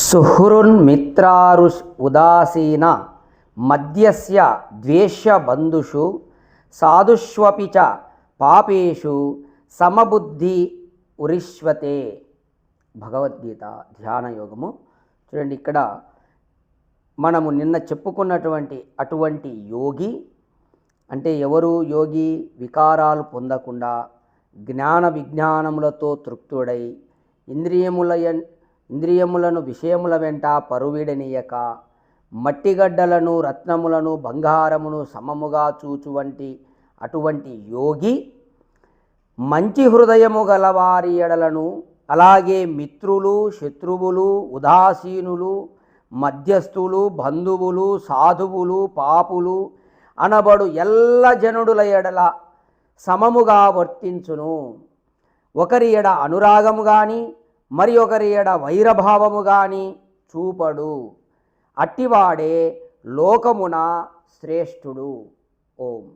సుహృన్మిత్రారు ఉదాసీన మద్యస్య ద్వేష్యబంధుషు సాధుష్వపి చ పాపేషు సమబుద్ధి ఉరిష్వతే. భగవద్గీత ధ్యాన యోగము. చూడండి ఇక్కడ మనము నిన్న చెప్పుకున్నటువంటి అటువంటి యోగి అంటే ఎవరు యోగి? వికారాలు పొందకుండా జ్ఞాన విజ్ఞానములతో తృప్తుడై ఇంద్రియముల ఇంద్రియములను విషయముల వెంట పరువిడనీయక మట్టిగడ్డలను రత్నములను బంగారమును సమముగా చూచువంటి అటువంటి యోగి మంచి హృదయము గలవారి ఎడలను అలాగే మిత్రులు శత్రువులు ఉదాసీనులు మధ్యస్థులు బంధువులు సాధువులు పాపులు అనబడు ఎల్ల జనుడుల ఎడల సమముగా వర్తించును. ఒకరి ఎడ అనురాగము కానీ మరి ఒకరి ఎడ వైరభావము గాని చూపడు. అట్టివాడే లోకమున శ్రేష్ఠుడు. ఓం.